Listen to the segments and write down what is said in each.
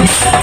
Peace.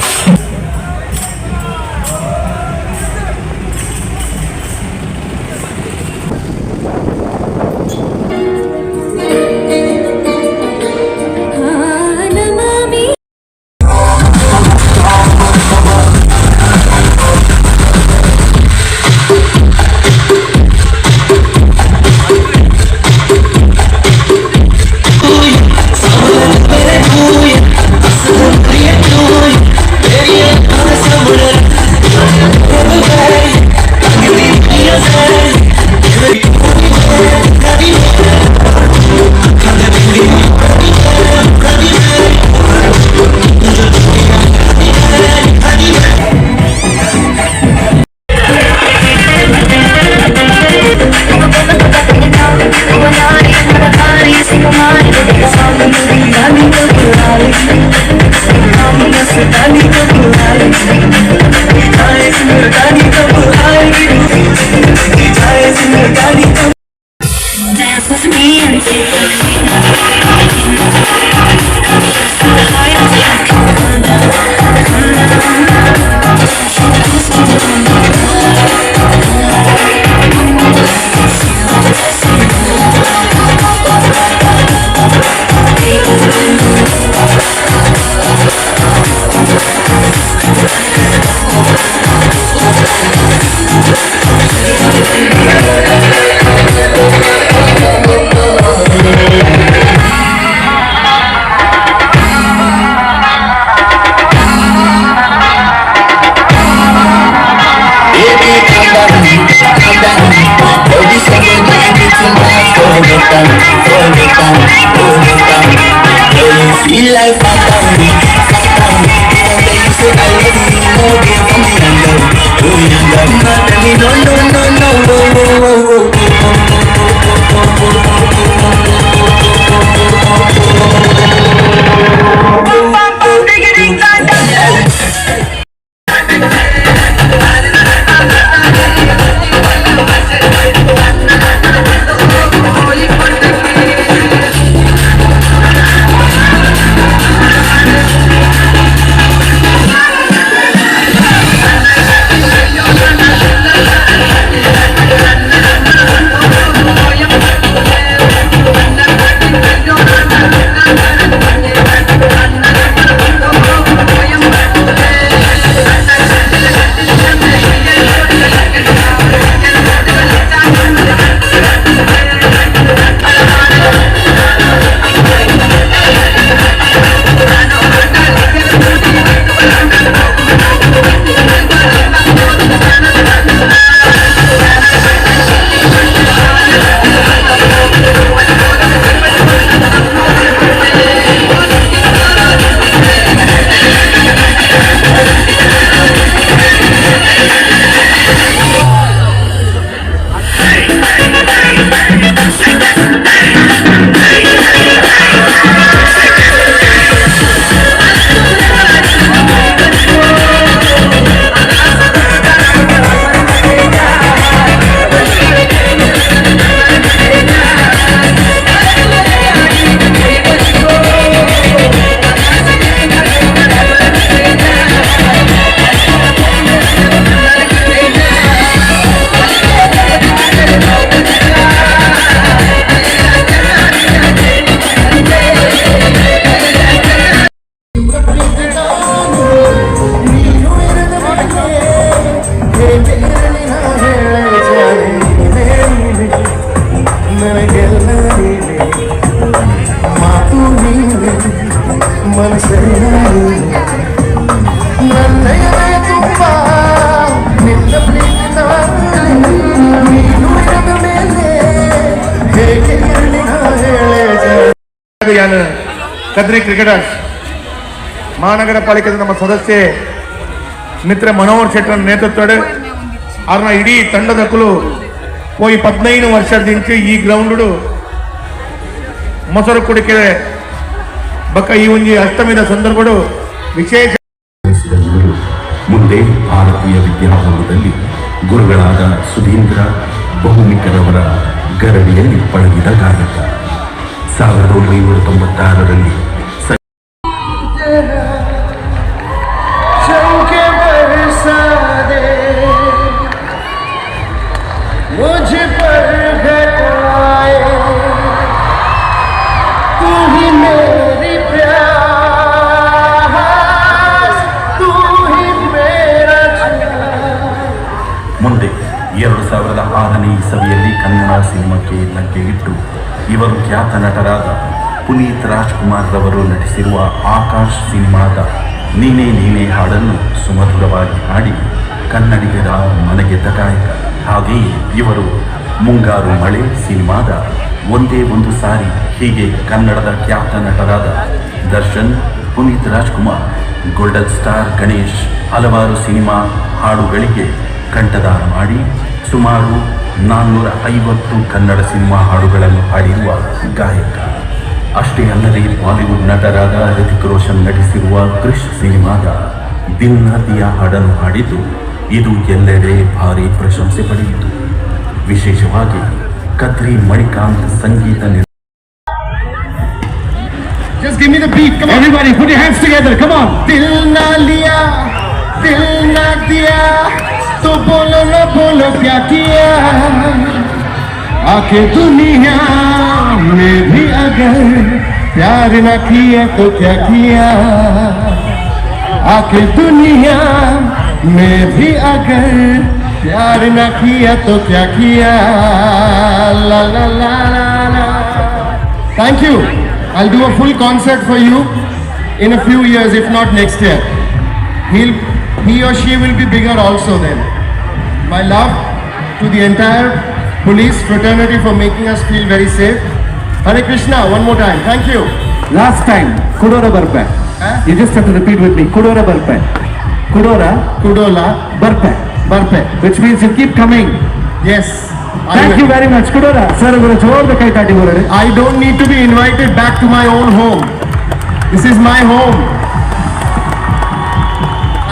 real life. ನನಗೆಲ್ಲ ನೀನೆ ಮಾತು ನೀನೆ ಮನಸ್ಸೆಲ್ಲ ನೀನೆ ನನ್ನಯ ತುಂಬ ನಿನ್ನ ಪ್ರೀತಿ ನಾನು ನೀನು ಇರದ ಮೇಲೆ ಹೇಗೆ ಹೇಳಿ ನಾ ಹೇಳೆ ಯಾನ ಕದ್ರಿ ಕ್ರಿಕೆಟರ್ಸ್ ಮಹಾನಗರ ಪಾಲಿಕೆದ ನಮ್ಮ ಸದಸ್ಯೆ ಮಿತ್ರ ಮನೋಹರ್ ಶೆಟ್ಟರ್ ನೇತೃತ್ವದ ಅವ್ರನ್ನ ಇಡೀ ತಂಡದಕ್ಕಲು పోయి పద్నైదు వర్షాల నుంచి ఈ గ్రౌండ్ ಮೊಸರು ಕುಡಿಕೆ ಬಕ್ಕ ಈ ಒಂಜಿ ಅಷ್ಟಮಿದ ಸಂದರ್ಭಡು ವಿಶೇಷ ನಡೆಸಿದ ಇವರು ಮುಂದೆ ಭಾರತೀಯ ವಿದ್ಯಾಭವನದಲ್ಲಿ ಗುರುಗಳಾದ ಸುಧೀಂದ್ರ ಬಹುಮಿಕರವರ ಗರಡಿಯಲ್ಲಿ ಪಳಗಿದ ಗಾಯಕ ಸಾವಿರದ ಒಂಬೈನೂರ ತೊಂಬತ್ತಾರರಲ್ಲಿ ಇವರು ಖ್ಯಾತ ನಟರಾದ ಪುನೀತ್ ರಾಜ್ಕುಮಾರ್ ರವರು ನಟಿಸಿರುವ ಆಕಾಶ್ ಸಿನಿಮಾದ ನೀನೇ ನೀನೇ ಹಾಡನ್ನು ಸುಮಧುರವಾಗಿ ಹಾಡಿ ಕನ್ನಡಿಗರ ಮನೆಗೆ ತಟಾಯಕ ಹಾಗೆಯೇ ಇವರು ಮುಂಗಾರು ಮಳೆ ಸಿನಿಮಾದ ಒಂದೇ ಒಂದು ಸಾರಿ ಹೀಗೆ ಕನ್ನಡದ ಖ್ಯಾತ ನಟರಾದ ದರ್ಶನ್, ಪುನೀತ್ ರಾಜ್ಕುಮಾರ್, ಗೋಲ್ಡನ್ ಸ್ಟಾರ್ ಗಣೇಶ್ ಹಲವಾರು ಸಿನಿಮಾ ಹಾಡುಗಳಿಗೆ ಕಂಠದಾನ ಮಾಡಿ ಸುಮಾರು ನಾನ್ನೂರ ಐವತ್ತು ಕನ್ನಡ ಸಿನಿಮಾ ಹಾಡುಗಳನ್ನು ಹಾಡಿರುವ ಗಾಯಕ. ಅಷ್ಟೇ ಅಲ್ಲದೆ ಬಾಲಿವುಡ್ ನಟರಾದ ಹೃತಿಕ್ ರೋಷನ್ ನಟಿಸಿರುವ ಕೃಷ್ ಸಿನಿಮಾದ ದಿಲ್ ನದಿಯ ಹಾಡನ್ನು ಹಾಡಿದ್ದು ಇದು ಎಲ್ಲೆಡೆ ಭಾರಿ ಪ್ರಶಂಸೆ ಪಡೆಯಿತು. ವಿಶೇಷವಾಗಿ ಕದ್ರಿ ಮಣಿಕಾಂತ್ ಸಂಗೀತ Just give तो बोलो ना बोलो क्या किया? आखिर दुनिया में भी अगर प्यार न किया तो क्या किया? आखिर दुनिया में भी अगर प्यार न किया तो क्या किया? ला ला ला ला ला। Thank you I do a full concert for you in a few years if not next year he'll he or she will be bigger also then. My love to the entire police fraternity for making us feel very safe. Hare Krishna, one more time. Thank you. Last time, Kudora Barpa. Eh? You just have to repeat with me. Kudora Barpa. Kudora. Kudola. Barpa. Barpa. Which means you keep coming. Yes. Thank you very much. Kudora. Sir, I don't need to be invited back to my own home. This is my home.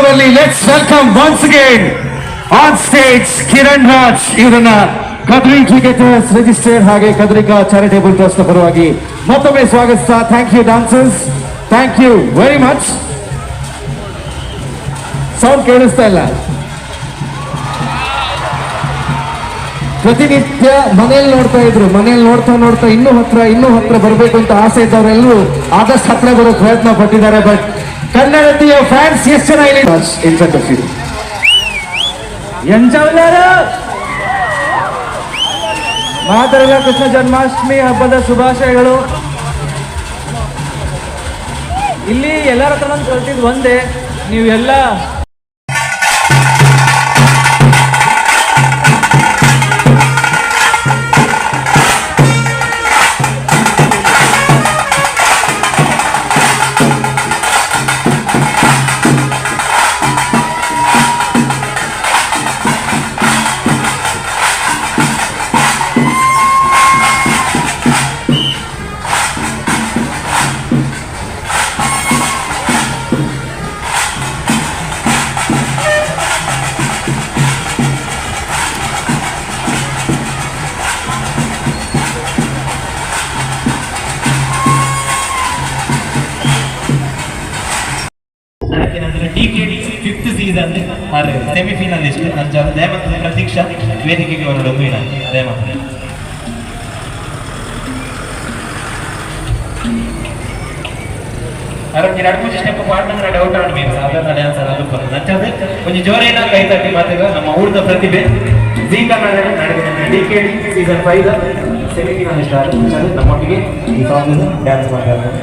ಬರಲಿ. Let's welcome once again on stage Kiran Raj ಇವರನ್ನ Kadri cricketers register ಹಾಗೆ ಕದ್ರಿಕಾ charitable trust ಪರವಾಗಿ ಮತ್ತೊಮ್ಮೆ ಸ್ವಾಗತಿಸ್ತಾ thank you dancers thank you very much sound ಕೇಳಿಸ್ತಾ ಇಲ್ಲ. ಪ್ರತಿನಿತ್ಯ ಮನೇಲಿ ನೋಡ್ತಾ ಇದ್ರು. ಮನೇಲಿ ನೋಡ್ತಾ ನೋಡ್ತಾ ಇನ್ನೂ ಹತ್ರ ಇನ್ನೂ ಹತ್ರ ಬರಬೇಕು ಅಂತ ಆಸೆ ಇದ್ದವರೆಲ್ಲರೂ ಆದಷ್ಟು ಹತ್ರ ಬರೋ ಪ್ರಯತ್ನ ಪಟ್ಟಿದ್ದಾರೆ ಬಟ್ ಕನ್ನಡತಿಯ ಫ್ಯಾನ್ಸ್ ಎಷ್ಟು ಜನ ಇಲ್ಲಿ? ಇನ್ ಫ್ರಂಟ್ ಆಫ್ ಯು ಮಾತರೆಲ್ಲ ಕೃಷ್ಣ ಜನ್ಮಾಷ್ಟಮಿ ಹಬ್ಬದ ಶುಭಾಶಯಗಳು. ಇಲ್ಲಿ ಎಲ್ಲರ ಹತ್ರ ಕಲ್ತಿದ್ದು ಒಂದೇ ನೀವು ಫಿಫ್ತ್ ಸೀಸನ್ ಸೆಮಿಫೈನಲಿಸ್ಟ್ ನನ್ನ ಜನ ದಯಮಂತ ಪ್ರತೀಕ್ಷಾ ವೇದಿಕೆಗೆ ಹೊರಡು ಮೀನ ದಯಮಂತ ಅರವತ್ತು ಎರಡು ಮೂರು ಸ್ಟೆಪ್ ಪಾಡ್ನಂಗೆ ಡೌಟ್ ಆಡ್ ಮೀನು ಸಾಧಾರಣ ಡ್ಯಾನ್ಸ್ ಅದು ಬರೋದು ನಚ್ಚದೆ ಒಂದು ಜೋರೇನ ಕೈ ತಟ್ಟಿ ಮಾತಿಗ ನಮ್ಮ ಊರದ ಪ್ರತಿಭೆ ಜಿ ಕನ್ನಡ ನಡೆದ D K D season five semifinalist ಆದ ನಮ್ಮೊಟ್ಟಿಗೆ ಈ ಸಾಂಗ್ ಡ್ಯಾನ್ಸ್ ಮಾಡ್ತಾರೆ